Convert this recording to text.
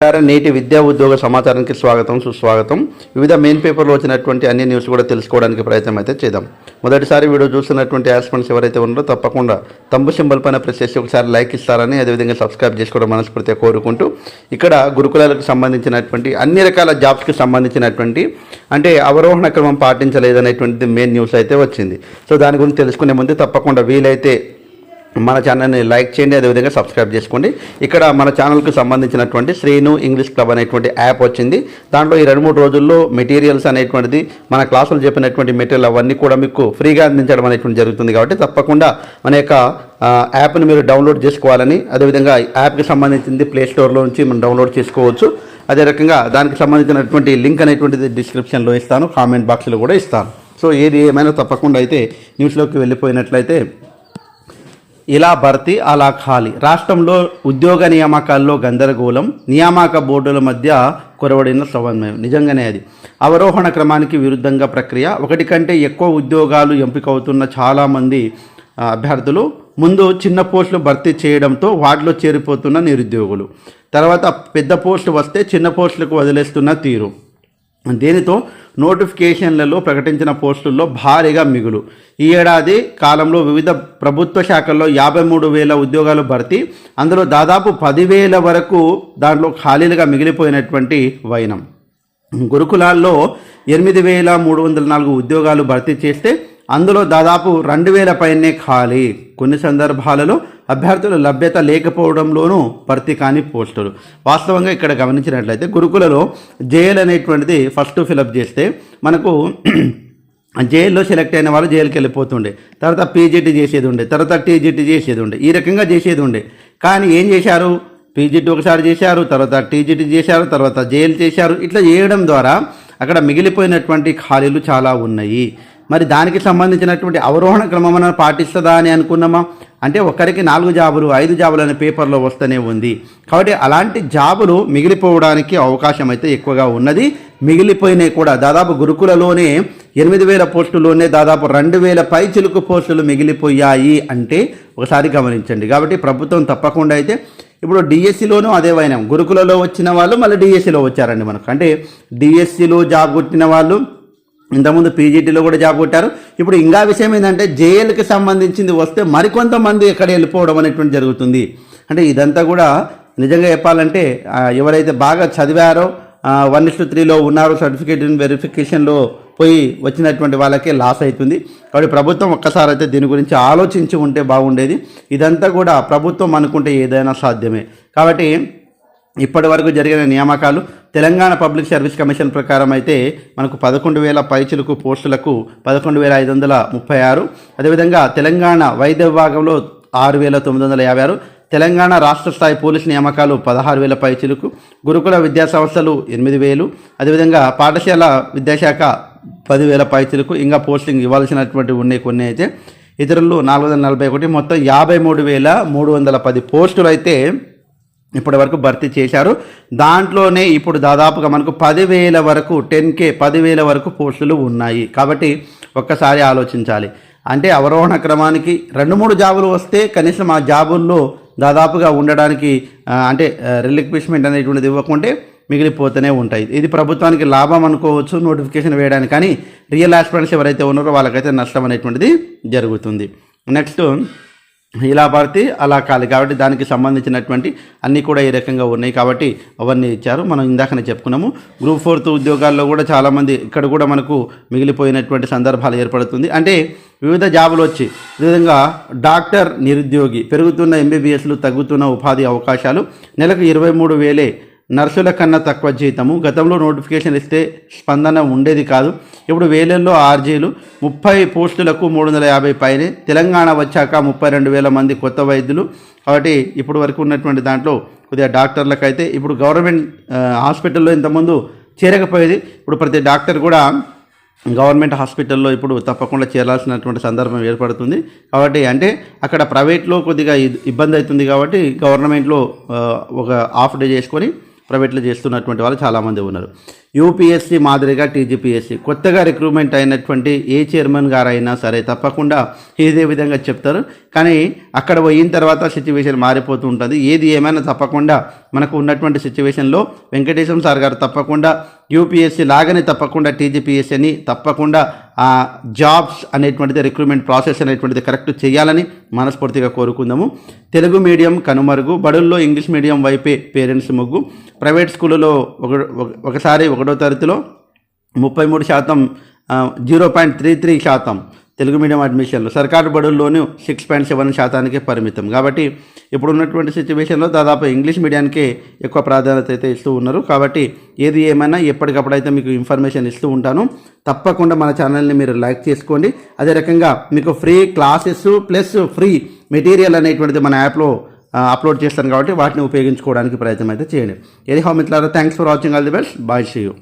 నమస్కారం. నేటి విద్యా ఉద్యోగ సమాచారానికి స్వాగతం సుస్వాగతం. వివిధ మెయిన్ పేపర్లో వచ్చినటువంటి అన్ని న్యూస్ కూడా తెలుసుకోవడానికి ప్రయత్నం అయితే చేద్దాం. మొదటిసారి వీడియో చూస్తున్నటువంటి యాస్పెంట్స్ ఎవరైతే ఉన్నారో తప్పకుండా తంబు సింబల్ పైన ప్రెస్ చేసి ఒకసారి లైక్ ఇస్తారని అదేవిధంగా సబ్స్క్రైబ్ చేసుకోవడం మనస్ఫూర్తిగా కోరుకుంటూ ఇక్కడ గురుకులాలకు సంబంధించినటువంటి అన్ని రకాల జాబ్స్కి సంబంధించినటువంటి అంటే అవరోహణ క్రమం పాటించలేదనేటువంటిది మెయిన్ న్యూస్ అయితే వచ్చింది. సో దాని గురించి తెలుసుకునే ముందు తప్పకుండా వీలైతే మన ఛానల్ని లైక్ చేయండి అదేవిధంగా సబ్స్క్రైబ్ చేసుకోండి. ఇక్కడ మన ఛానల్కి సంబంధించినటువంటి శ్రీను ఇంగ్లీష్ క్లబ్ అనేటువంటి యాప్ వచ్చింది. దాంట్లో ఈ రెండు మూడు రోజుల్లో మెటీరియల్స్ అనేటువంటిది మన క్లాసులు చెప్పినటువంటి మెటీరియల్ అవన్నీ కూడా మీకు ఫ్రీగా అందించడం అనేటువంటి జరుగుతుంది కాబట్టి తప్పకుండా మన యొక్క యాప్ని మీరు డౌన్లోడ్ చేసుకోవాలని అదేవిధంగా యాప్కి సంబంధించింది ప్లే స్టోర్లో నుంచి మనం డౌన్లోడ్ చేసుకోవచ్చు. అదే రకంగా దానికి సంబంధించినటువంటి లింక్ అనేటువంటిది డిస్క్రిప్షన్లో ఇస్తాను కామెంట్ బాక్స్లో కూడా ఇస్తాను. సో ఏది ఏమైనా తప్పకుండా అయితే న్యూస్లోకి వెళ్ళిపోయినట్లయితే ఇలా భర్తీ అలా ఖాళీ. రాష్ట్రంలో ఉద్యోగ నియామకాల్లో గందరగోళం నియామక బోర్డుల మధ్య కొరవడిన సమన్వయం. నిజంగానే అది. అవరోహణ క్రమానికి విరుద్ధంగా ప్రక్రియ. ఒకటి కంటే ఎక్కువ ఉద్యోగాలు ఎంపిక అవుతున్న చాలామంది అభ్యర్థులు ముందు చిన్న పోస్టులు భర్తీ చేయడంతో వాటిలో చేరిపోతున్న నిరుద్యోగులు. తర్వాత పెద్ద పోస్టులు వస్తే చిన్న పోస్టులకు వదిలేస్తున్న తీరు. దీనితో? నోటిఫికేషన్లలో ప్రకటించిన పోస్టుల్లో భారీగా మిగులు. ఈ ఏడాది కాలంలో వివిధ ప్రభుత్వ శాఖల్లో యాభై మూడు వేల ఉద్యోగాలు భర్తీ అందులో దాదాపు పదివేల వరకు దాంట్లో ఖాళీలుగా మిగిలిపోయినటువంటి వైనం. గురుకులాల్లో ఎనిమిది వేల మూడు వందల నాలుగు ఉద్యోగాలు భర్తీ చేస్తే అందులో దాదాపు రెండు వేల పైనే ఖాళీ. కొన్ని సందర్భాలలో అభ్యర్థుల లభ్యత లేకపోవడంలోనూ భర్తీ కాని పోస్టులు. వాస్తవంగా ఇక్కడ గమనించినట్లయితే గురుకులలో జేఎల్ అనేటువంటిది ఫస్ట్ ఫిలప్ చేస్తే మనకు జైల్లో సెలెక్ట్ అయిన వాళ్ళు జైలుకి వెళ్ళిపోతుండే. తర్వాత పీజీటీ చేసేది ఉండే తర్వాత టీజీటీ చేసేది ఉండే. ఈ రకంగా చేసేది ఉండే. కానీ ఏం చేశారు? పీజీటీ ఒకసారి చేశారు తర్వాత టీజీటీ చేశారు తర్వాత జైలు చేశారు. ఇట్లా చేయడం ద్వారా అక్కడ మిగిలిపోయినటువంటి ఖాళీలు చాలా ఉన్నాయి. మరి దానికి సంబంధించినటువంటి అవరోహణ క్రమం పాటిస్తుందా అని అనుకున్నామా? అంటే ఒకరికి నాలుగు జాబులు ఐదు జాబులు అనే పేపర్లో వస్తూనే ఉంది. కాబట్టి అలాంటి జాబులు మిగిలిపోవడానికి అవకాశం అయితే ఎక్కువగా ఉన్నది. మిగిలిపోయినాయి కూడా దాదాపు గురుకులలోనే ఎనిమిది వేల పోస్టుల్లోనే దాదాపు రెండు వేల పై చిలుకు పోస్టులు మిగిలిపోయాయి అంటే ఒకసారి గమనించండి. కాబట్టి ప్రభుత్వం తప్పకుండా అయితే ఇప్పుడు డిఎస్సిలోనూ అదే వైనం. గురుకులలో వచ్చిన వాళ్ళు మళ్ళీ డిఎస్సిలో వచ్చారండి మనకు. అంటే డిఎస్సిలో జాబ్ కొట్టిన వాళ్ళు ఇంతకుముందు పీజీటీలో కూడా జాబ్ కొట్టారు. ఇప్పుడు ఇంకా విషయం ఏంటంటే జేఎల్కి సంబంధించింది వస్తే మరికొంతమంది ఎక్కడ వెళ్ళిపోవడం అనేటువంటి జరుగుతుంది. అంటే ఇదంతా కూడా నిజంగా చెప్పాలంటే ఎవరైతే బాగా చదివారో వన్ ఇస్ త్రీలో ఉన్నారో సర్టిఫికేట్ వెరిఫికేషన్లో పోయి వచ్చినటువంటి వాళ్ళకే లాస్ అవుతుంది. కాబట్టి ప్రభుత్వం ఒక్కసారి అయితే దీని గురించి ఆలోచించి ఉంటే బాగుండేది. ఇదంతా కూడా ప్రభుత్వం అనుకుంటే ఏదైనా సాధ్యమే. కాబట్టి ఇప్పటి వరకు జరిగిన నియామకాలు తెలంగాణ పబ్లిక్ సర్వీస్ కమిషన్ ప్రకారం అయితే మనకు పదకొండు వేల పైచులకు పోస్టులకు పదకొండు వేల ఐదు వందల ముప్పై ఆరు. అదేవిధంగా తెలంగాణ వైద్య విభాగంలో ఆరు వేల తొమ్మిది వందల యాభై ఆరు. తెలంగాణ రాష్ట్ర స్థాయి పోలీస్ నియామకాలు పదహారు వేల పైచులకు. గురుకుల విద్యా సంస్థలు ఎనిమిది వేలు. అదేవిధంగా పాఠశాల విద్యాశాఖ పదివేల పైచులకు. ఇంకా పోస్టింగ్ ఇవ్వాల్సినటువంటి ఉన్నాయి కొన్ని అయితే. ఇతరులు నాలుగు వందల నలభై ఒకటి. మొత్తం యాభై మూడు వేల మూడు వందల పది పోస్టులు అయితే ఇప్పటి వరకు భర్తీ చేశారు. దాంట్లోనే ఇప్పుడు దాదాపుగా మనకు పదివేల వరకు టెన్ కే పదివేల వరకు పోస్టులు ఉన్నాయి. కాబట్టి ఒక్కసారి ఆలోచించాలి. అంటే అవరోహణ క్రమానికి రెండు మూడు జాబులు వస్తే కనీసం ఆ జాబుల్లో దాదాపుగా ఉండడానికి అంటే రిలిక్విష్మెంట్ అనేటువంటిది ఇవ్వకుంటే మిగిలిపోతూనే ఉంటాయి. ఇది ప్రభుత్వానికి లాభం అనుకోవచ్చు నోటిఫికేషన్ వేయడానికి. కానీ రియల్ ఆస్పిరెంట్స్ ఎవరైతే ఉన్నారో వాళ్ళకైతే నష్టం అనేటువంటిది జరుగుతుంది. నెక్స్ట్ ఇలా పడితే అలా కాదు. కాబట్టి దానికి సంబంధించినటువంటి అన్నీ కూడా ఈ రకంగా ఉన్నాయి. కాబట్టి అవన్నీ ఇచ్చారు. మనం ఇందాకనే చెప్పుకున్నాము. గ్రూప్ ఫోర్త్ ఉద్యోగాల్లో కూడా చాలామంది ఇక్కడ కూడా మనకు మిగిలిపోయినటువంటి సందర్భాలు ఏర్పడుతుంది. అంటే వివిధ జాబులు వచ్చి విధంగా డాక్టర్ నిరుద్యోగి పెరుగుతున్న ఎంబీబీఎస్లు తగ్గుతున్న ఉపాధి అవకాశాలు నెలకు ఇరవై మూడు వేలే నర్సుల కన్నా తక్కువ జీతము గతంలో నోటిఫికేషన్ ఇస్తే స్పందన ఉండేది కాదు. ఇప్పుడు వేలల్లో ఆర్జీలు ముప్పై పోస్టులకు మూడు వందల యాభై పైనే. తెలంగాణ వచ్చాక ముప్పై రెండు వేల మంది కొత్త వైద్యులు. కాబట్టి ఇప్పుడు వరకు ఉన్నటువంటి దాంట్లో కొద్దిగా డాక్టర్లకైతే ఇప్పుడు గవర్నమెంట్ హాస్పిటల్లో ఇంతకుముందు చేరకపోయేది. ఇప్పుడు ప్రతి డాక్టర్ కూడా గవర్నమెంట్ హాస్పిటల్లో ఇప్పుడు తప్పకుండా చేరాల్సినటువంటి సందర్భం ఏర్పడుతుంది. కాబట్టి అంటే అక్కడ ప్రైవేట్లో కొద్దిగా ఇబ్బంది అవుతుంది కాబట్టి గవర్నమెంట్లో ఒక హాఫ్ డే చేసుకొని ప్రైవేట్లో చేస్తున్నటువంటి వాళ్ళు చాలామంది ఉన్నారు. యూపీఎస్సీ మాదిరిగా టీజీపీఎస్సీ. కొత్తగా రిక్రూట్మెంట్ అయినటువంటి ఏ చైర్మన్ గారైనా సరే తప్పకుండా ఇదే విధంగా చెప్తారు. కానీ అక్కడ పోయిన తర్వాత సిచ్యువేషన్ మారిపోతూ ఉంటుంది. ఏది ఏమైనా తప్పకుండా మనకు ఉన్నటువంటి సిచ్యువేషన్లో వెంకటేశం సార్ గారు తప్పకుండా యూపీఎస్సీ లాగానే తప్పకుండా టీజీపీఎస్సీ అని తప్పకుండా జాబ్స్ అనేటువంటిది రిక్రూట్మెంట్ ప్రాసెస్ అనేటువంటిది కరెక్ట్ చేయాలని మనస్ఫూర్తిగా కోరుకుందాము. తెలుగు మీడియం కనుమరుగు బడుల్లో ఇంగ్లీష్ మీడియం వైపే పేరెంట్స్ మొగ్గు. ప్రైవేట్ స్కూళ్ళలో ఒక ఒక- ఒకసారి ఒకటో తరగతిలో ముప్పై మూడు శాతం జీరో పాయింట్ త్రీ త్రీ శాతం తెలుగు మీడియం అడ్మిషన్లు. సర్కారు బడుల్లోనూ సిక్స్ పాయింట్ సెవెన్ శాతానికి పరిమితం. కాబట్టి ఇప్పుడు ఉన్నటువంటి సిచ్యువేషన్లో దాదాపు ఇంగ్లీష్ మీడియానికే ఎక్కువ ప్రాధాన్యత అయితే ఇస్తూ ఉన్నారు. కాబట్టి ఏది ఏమైనా ఎప్పటికప్పుడు అయితే మీకు ఇన్ఫర్మేషన్ ఇస్తూ ఉంటాను తప్పకుండా మన ఛానల్ని మీరు లైక్ చేసుకోండి. అదే రకంగా మీకు free classes plus free material అనేటువంటిది మన యాప్లో అప్లోడ్ చేస్తాను కాబట్టి వాటిని ఉపయోగించుకోవడానికి ప్రయత్నం అయితే చేయండి. ఏది హౌ మిత్రులారా thanks for watching all the best bye see you